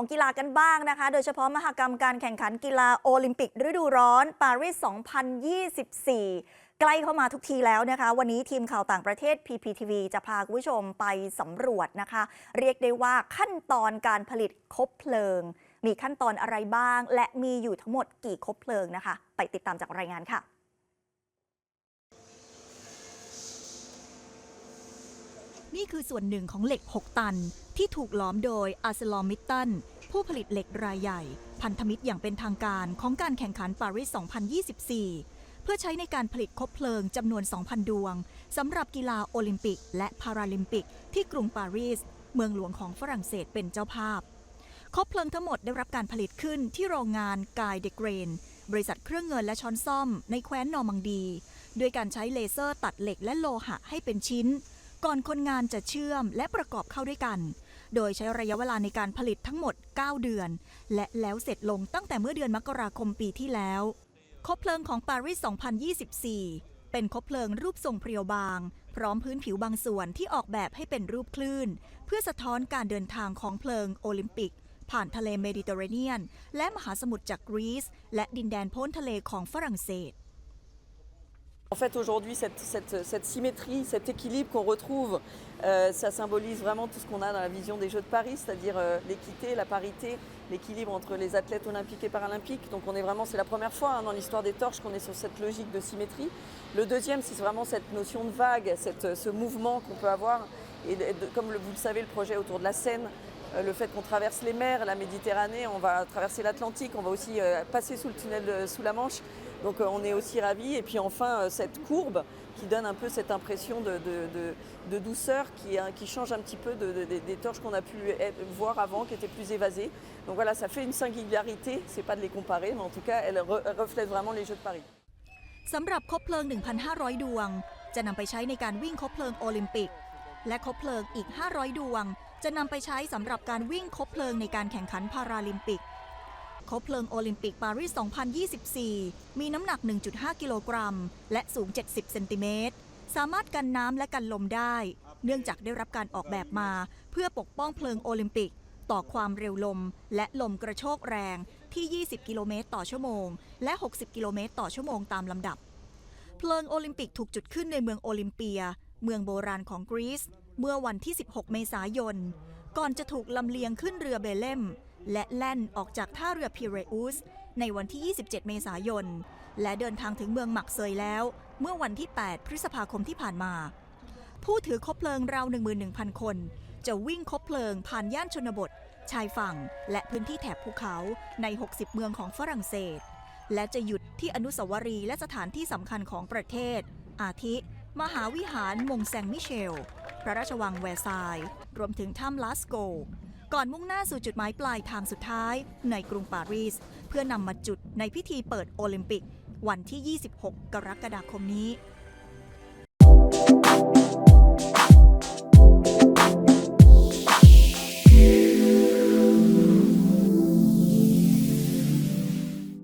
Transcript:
ของกีฬากันบ้างนะคะ โดยเฉพาะมหกรรมการแข่งขันกีฬาโอลิมปิกฤดูร้อนปารีส 2024 ใกล้เข้ามาทุกทีแล้วนะคะ วันนี้ทีมข่าวต่างประเทศ PPTV จะพาคุณผู้ชมไปสำรวจนะคะ เรียกได้ว่าขั้นตอนการผลิตคบเพลิง มีขั้นตอนอะไรบ้าง และมีอยู่ทั้งหมดกี่คบเพลิงนะคะ ไปติดตามจากรายงานค่ะ นี่คือส่วนหนึ่งของเหล็ก 6 ตัน ที่ถูกล้อมโดยอาร์เซลอมิตตัน ผู้ผลิตเหล็กรายใหญ่ พันธมิตรอย่างเป็นทางการของการแข่งขันปารีส 2024 เพื่อใช้ในการผลิตคบเพลิงจำนวน 2,000 ดวงสำหรับกีฬาโอลิมปิก และพาราลิมปิก ที่กรุงปารีส เมืองหลวงของฝรั่งเศสเป็นเจ้าภาพคบเพลิงทั้งหมดได้รับการผลิตขึ้นที่โรงงานกายเดเกรน บริษัทเครื่องเงินและช้อนซ่อมในแคว้นนอร์มังดี ด้วยการใช้เลเซอร์ตัดเหล็กและโลหะให้เป็นชิ้น ก่อนคนงานจะเชื่อมและประกอบเข้าด้วยกัน โดยใช้ระยะเวลาในการผลิตทั้งหมด 9 เดือน และแล้วเสร็จลงตั้งแต่เมื่อเดือนมกราคมปีที่แล้วคบเพลิงของปารีส 2024 เป็นคบเพลิงรูปทรงเพรียวบาง พร้อมพื้นผิวบางส่วนที่ออกแบบให้เป็นรูปคลื่น เพื่อสะท้อนการเดินทางของเพลิงโอลิมปิก ผ่านทะเลเมดิเตอร์เรเนียน และมหาสมุทรจากกรีซและดินแดนพ้นทะเลของฝรั่งเศส En fait, aujourd'hui, cette, symétrie, cet équilibre qu'on retrouve, euh, ça symbolise vraiment tout ce qu'on a dans la vision des Jeux de Paris, c'est-à-dire euh, l'équité, la parité, l'équilibre entre les athlètes olympiques et paralympiques. Donc, on est vraiment, c'est la première fois hein, dans l'histoire des torches qu'on est sur cette logique de symétrie. Le deuxième, c'est vraiment cette notion de vague, ce mouvement qu'on peut avoir. Et comme vous le savez, le projet autour de la Seine, le fait qu'on traverse les mers, la Méditerranée, on va traverser l'Atlantique, on va aussi euh, passer sous le tunnel de- sous la Manche. Donc euh, on est aussi ravis. Et puis enfin, euh, cette courbe qui donne un peu cette impression de, de- de- de douceur qui, hein, qui change un petit peu de- de- des- des torches qu'on a pu être- voir avant, qui étaient plus évasées. Donc voilà, ça fait une singularité. C'est pas de les comparer, mais en tout cas, elle re- elle reflète vraiment les Jeux de Paris. สำหรับคบเพลิง 1,500 ดวง จะนำไปใช้ในการวิ่งคบเพลิงโอลิมปิก และคบเพลิงอีก 500 ดวง จะนำไปใช้สำหรับการวิ่งคบเพลิงในการแข่งขันพาราลิมปิก คบเพลิงโอลิมปิกปารีส 2024 มีน้ำหนัก 1.5 กิโลกรัม และสูง 70 เซนติเมตร สามารถกันน้ำและกันลมได้ เนื่องจากได้รับการออกแบบมา เพื่อปกป้องเพลิงโอลิมปิก ต่อความเร็วลม และลมกระโชกแรงที่ 20 กิโลเมตรต่อชั่วโมง และ 60 กิโลเมตรต่อชั่วโมงตามลำดับ เพลิงโอลิมปิกถูกจุดขึ้นในเมืองโอลิมเปีย เมืองโบราณของกรีซเมื่อวันที่ 16 เมษายน ก่อนจะถูกลำเลียงขึ้นเรือเบเลม และแล่นออกจากท่าเรือพิเรอุสในวันที่ 27 เมษายน และเดินทางถึงเมืองหมักเซยแล้ว เมื่อวันที่ 8 พฤษภาคมที่ผ่านมา ผู้ถือคบเพลิงราว 11,000 คน จะวิ่งคบเพลิงผ่านย่านชนบท ชายฝั่ง และพื้นที่แถบภูเขาใน 60 เมืองของฝรั่งเศส และจะหยุดที่อนุสาวรีย์และสถานที่สำคัญของประเทศ อาทิ มหาวิหารมงแซงมิเชล พระราชวังแวร์ซายรวมถึงถ้ำลาสโก ก่อนมุ่งหน้าสู่จุดหมายปลายทางสุดท้ายในกรุงปารีส เพื่อนำมาจุดในพิธีเปิดโอลิมปิก วันที่ 26 กรกฎาคมนี้